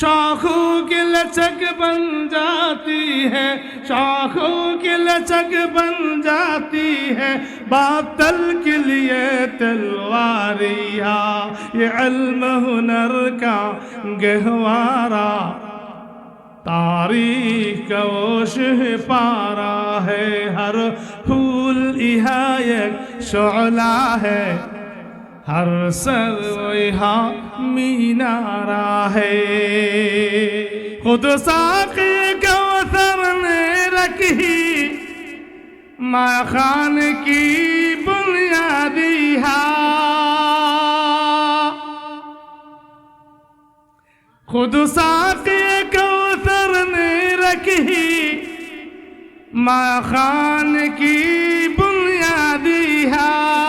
شاخوں کی لچک بن جاتی ہے، شاخوں کی لچک بن جاتی ہے۔ باطل کے لیے تلواریہ یہ علم ہنر کا گہوارا تاریخ کا شہ پارا ہے، ہر پھول یہ شعلہ ہے۔ ہر سر یہاں مینارا ہے خود ساقی کوثر نے رکھی ماں خان کی بنیادی ہاں خود ساقی کوثر نے رکھی ماں خان کی بنیادی ہاں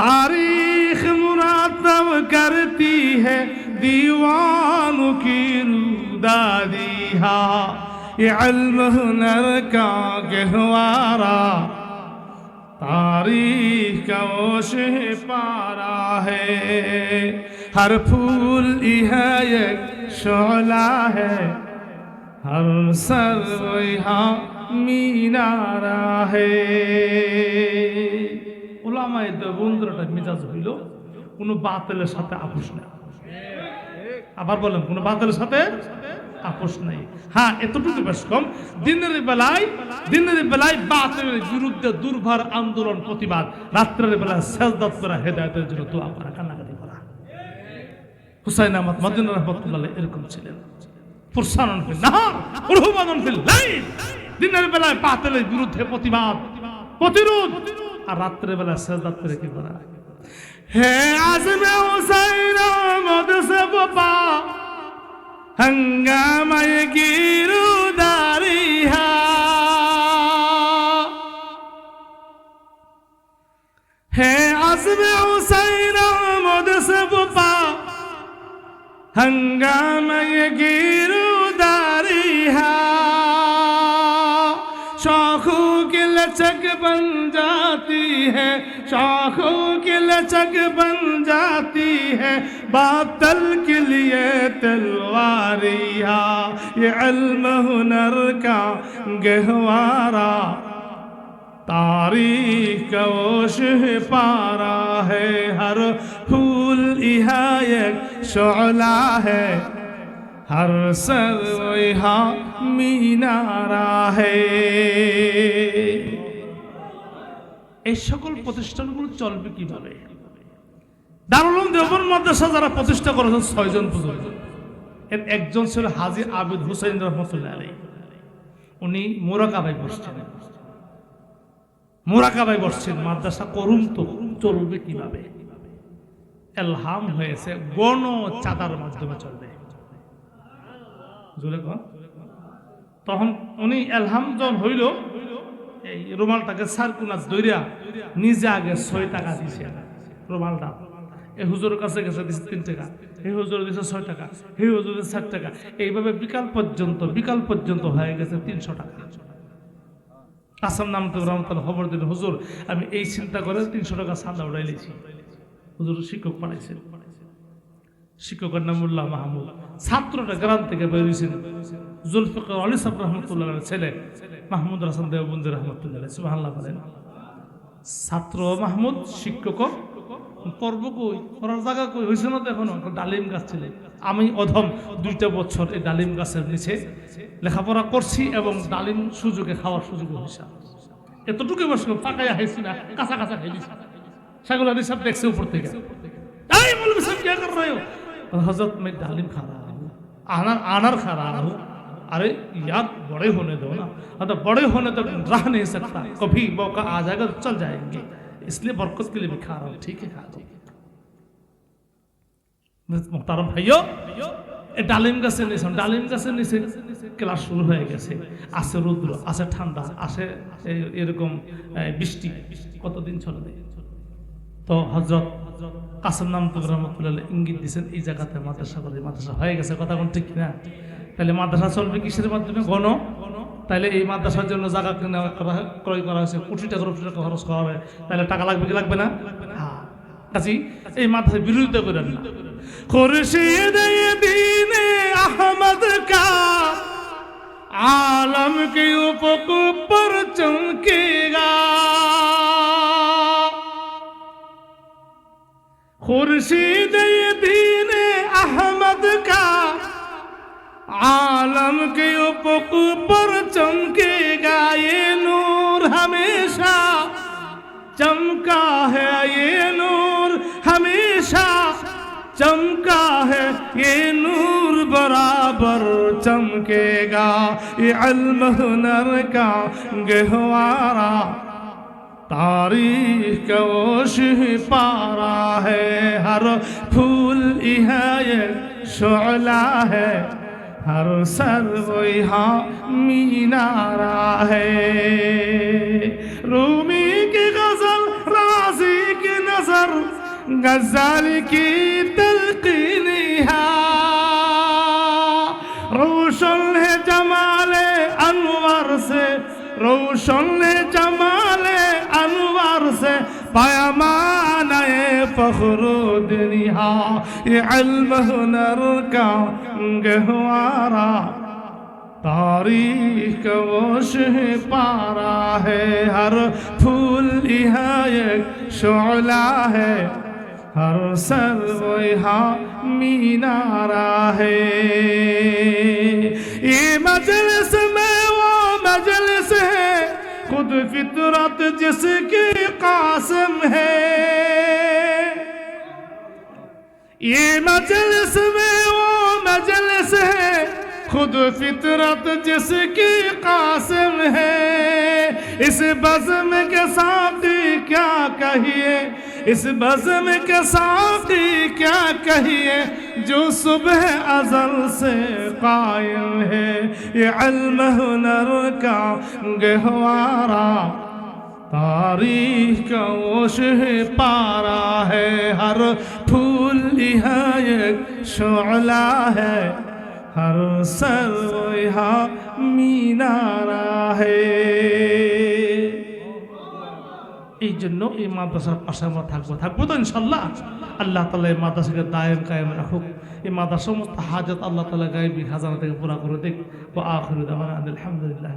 تاريخ مرتب کرتی ہے دیوانوں کی رودا دی یہ علم ہنر کا گہوارا تاریخ کا وہ پارا ہے۔ ہر پھول یہ ایک شعلہ ہے۔ বন্ধুরাটা মেজাজ হইল, কোনো সাথে আপোষ নেই। আবার কোনো সাথে আপোষ নেই। হ্যাঁ এতটুকু বেশ কম। দিনের বেলায় দিনের বেলায় বিরুদ্ধে দুর্ভার আন্দোলন, প্রতিবাদ। রাত্রের বেলায় সেজদাত করা হেদায়তের জন্য দোয়া করা, কান্নাকাটি করা। হুসাইন আহমদ মদিন রহমতুল্লাহ এরকম ছিলেন। প্রসারণ দিনের বেলায় বাতিলের বিরুদ্ধে প্রতিবাদ, প্রতিরোধ। আর রাত্রেবেলা সেজদাত পেরে কি করা? হে আজমে হুসাইন মদসে বাবা হঙ্গামায় গিরু দারিহা হে আজমে হুসাইন মদসে বাবা হঙ্গামায় গিরু দারিহা لچک بن جاتی ہے، شاخوں کی لچک بن جاتی ہے۔ باطل کے لیے تلواریہ یہ علم ہنر کا گہوارا تاریخ کوش پارا ہے، ہر پھول ایک شعلہ ہے۔ ہر سر یہاں مینارہ ہے۔ এই সকল প্রতিষ্ঠানগুলো চলবে কীভাবে? দারুল দেবন মাদ্রাসা যারা প্রতিষ্ঠা করেছেন ছয়জন এর একজন ছিল আবিদ হুসাইন রহমতুল্লাহ আলী উনি মোরাকাবাই বসছেন। মোরাকাবাই বসছেন, মাদ্রাসা করুন তো চলবে কীভাবে? এলহাম হয়েছে, গণ চাঁদার মাধ্যমে চলবে। তখন উনি এলহাম যখন হইল এই রুমালটাকে সার্কুলাস দইরা নিজে আগে ছয় টাকা দিছে। রুমালটা। এই হুজুরের কাছে গেছে দিছে তিন টাকা। এই হুজুর দিছে ছয় টাকা। এই হুজুর দিছে ষাট টাকা। এইভাবে বিকাল পর্যন্ত বিকাল পর্যন্ত হয়ে গেছে তিনশো টাকা। কাসাম নাম তো রহমতুল্লাহ খবর দিল, হুজুর, আমি এই চিন্তা করে তিনশো টাকা সাদা উড়াই লিছি। হুজুর শিক্ষক পাঠাইছেন শিক্ষকের নাম উল্লাহ মাহমুদ। ছাত্রটা গ্রাম থেকে বেরিয়েছেন জুলফিকর আলী সাহেব রহমতুল্লাহ ছেলে, মাহমুদ হাসান দেওবন্দি রহমতুল্লাহ সুবাহাল্লাহ ছাত্র মাহমুদ, শিক্ষক, পর্ব কই করার জায়গা কই হয়েছে না তো এখনও? ডালিম গাছ ছিল। আমি অধম, দুইটা বছর এই ডালিম গাছের নিচে লেখাপড়া করছি এবং ডালিম সুযোগে খাওয়ার সুযোগ হয়েছে এতটুকু বয়স্ক ফাঁকাই হাইছি না, কাঁচা কাঁচা খাইছি। সেগুলো দেখছে উপর থেকে। হজরত মে ডালিম খা আনার আনার খা अरे यार बड़े होने दो ना मतलब बड़े होने तक रह नहीं सकता कभी मौका आ जाएगा तो चल जाएंगे इसलिए बरकत के लिए भी खा रहा हूँ ठीक है खा दो মোহতারম ভাইও এই ডালিম গাছের নিচে ডালিম গাছের নিচে ক্লাস শুরু হয়ে গেছে আসে রৌদ্র আসে ঠান্ডা আসে এই- এরকম এই, বৃষ্টি কতদিন চলে তো হজরত কাসম নাম তো রহমতুল্লাহ ইঙ্গিত দিচ্ছেন এই জায়গাতে মাদ্রাসা করে মাদ্রাসা হয়ে গেছে কথা কোন ঠিক না তাহলে মাদ্রাসা চলবে কিসের মাধ্যমে গণ তাহলে এই মাদ্রাসার জন্য জায়গা কিনা করা- ক্রয় করা হয়েছে কোটি টাকা কোটি টাকা খরচ করা হবে তাহলে টাকা লাগবে কি লাগবে না হ্যাঁ কাজী এই মাদ্রাসার বিরোধিতা করেন না খুরশিদ দীন আহমদ কা आलम के उपक पर चमकेगा खुर्शीद کے اپک پر چمکے گا یہ نور ہمیشہ۔ چمکا ہے یہ نور ہمیشہ۔ چمکا ہے یہ نور برابر چمکے گا۔ یہ علم ہنر کا گہوارا تاریخ کا وش پارا ہے۔ ہر پھول یہ شعلہ ہے۔ हर सर वो यहाँ मीनारा है रूमी की गजल राजी की नजर गजल की तलकीन रोशन है जमाले अनवर से रोशन مخرود دنیا، یہ علم ہنر کا گہوارا تاریخ وش پارا ہے، ہر پھول یہاں ایک شعلہ ہے۔ ہر سر و یہاں مینارا ہے۔ یہ مجلس میں وہ مجلس ہے، خود فطرت جس کی قاسم ہے۔ یہ مجلس میں وہ مجلس ہے، خود فطرت جس کی قاسم ہے۔ اس بزم کے ساتھی کیا کہیے؟ اس بزم کے ساتھی کیا کہیے؟ جو صبح ازل سے قائم ہے۔ یہ علم ہنر کا گہوارا تاریخ کا وہ شہ پارا ہے۔ ہر پھو यहाँ एक शोला है हर सर यहाँ मीनारा है এই জন্য এই মাদ্রাসার পাশে আমরা থাকবো থাকবো তো ইনশাল্লাহ আল্লাহ তালা এই মাদ্রাসাকে দায়েম কায়েম রাখুক এই মাদ্রাসা সমস্ত হাজত আল্লাহ তালা গায়েবী খাজানা থেকে পুরা করে দিক ও আখরুদ আলহামদুলিল্লাহ